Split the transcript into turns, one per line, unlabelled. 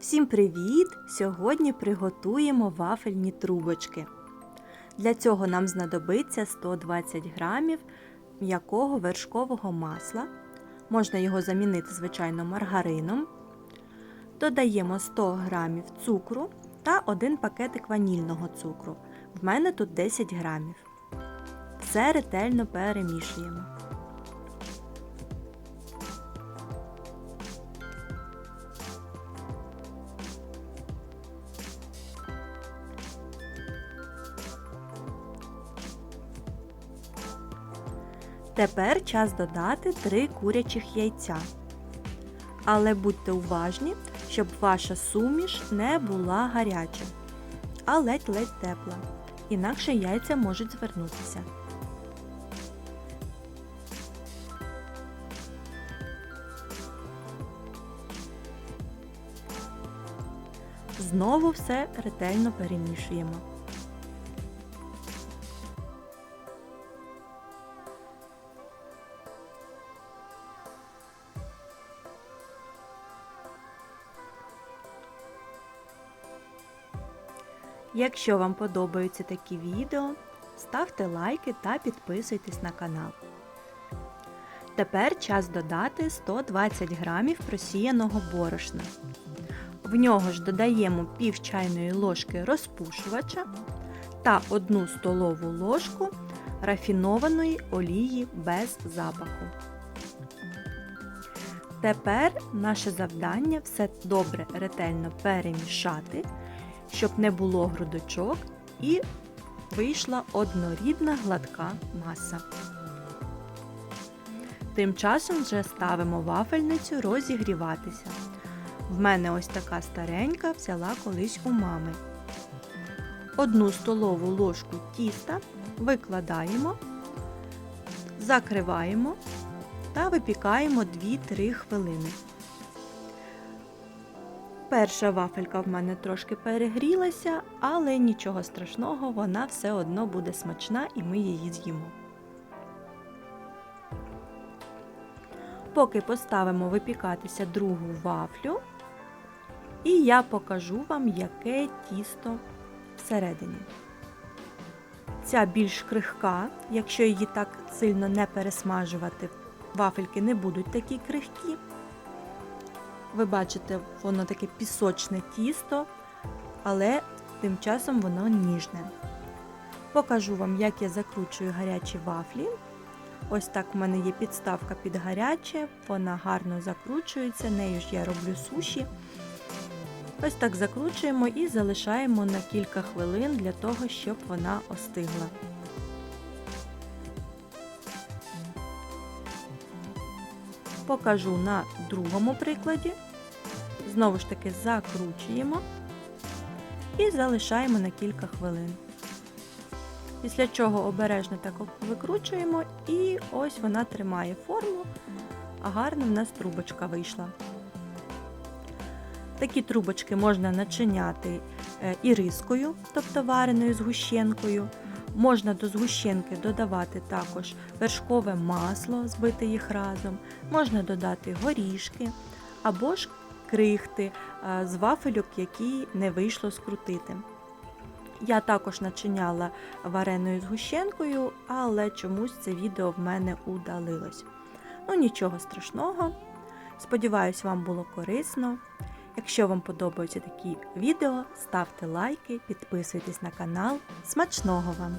Всім привіт! Сьогодні приготуємо вафельні трубочки. Для цього нам знадобиться 120 грамів м'якого вершкового масла. Можна його замінити, звичайно, маргарином. Додаємо 100 грамів цукру та 1 пакетик ванільного цукру. В мене тут 10 грамів. Все ретельно перемішуємо. Тепер час додати 3 курячих яйця. Але будьте уважні, щоб ваша суміш не була гаряча, а ледь-ледь тепла. Інакше яйця можуть звернутися. Знову все ретельно перемішуємо. Якщо вам подобаються такі відео, ставте лайки та підписуйтесь на канал. Тепер час додати 120 грамів просіяного борошна. В нього ж додаємо пів чайної ложки розпушувача та 1 столову ложку рафінованої олії без запаху. Тепер наше завдання все добре ретельно перемішати, щоб не було грудочок і вийшла однорідна гладка маса. Тим часом вже ставимо вафельницю розігріватися. В мене ось така старенька взяла колись у мами. Одну столову ложку тіста викладаємо, закриваємо та випікаємо 2-3 хвилини. Перша вафелька в мене трошки перегрілася, але нічого страшного, вона все одно буде смачна і ми її з'їмо. Поки поставимо випікатися другу вафлю, і я покажу вам, яке тісто всередині. Ця більш крихка, якщо її так сильно не пересмажувати, вафельки не будуть такі крихкі. Ви бачите, воно таке пісочне тісто, але тим часом воно ніжне. Покажу вам, як я закручую гарячі вафлі. Ось так в мене є підставка під гаряче, вона гарно закручується, нею ж я роблю суші. Ось так закручуємо і залишаємо на кілька хвилин для того, щоб вона остигла. Покажу на другому прикладі. Знову ж таки закручуємо і залишаємо на кілька хвилин. Після чого обережно так викручуємо і ось вона тримає форму, а гарна в нас трубочка вийшла. Такі трубочки можна начиняти і рискою, тобто вареною згущенкою. Можна до згущенки додавати також вершкове масло, збити їх разом, можна додати горішки або ж крихти з вафельок, які не вийшло скрутити. Я також начиняла вареною згущенкою, але чомусь це відео в мене удалилось. Ну, нічого страшного. Сподіваюсь, вам було корисно. Якщо вам подобаються такі відео, ставте лайки, підписуйтесь на канал. Смачного вам!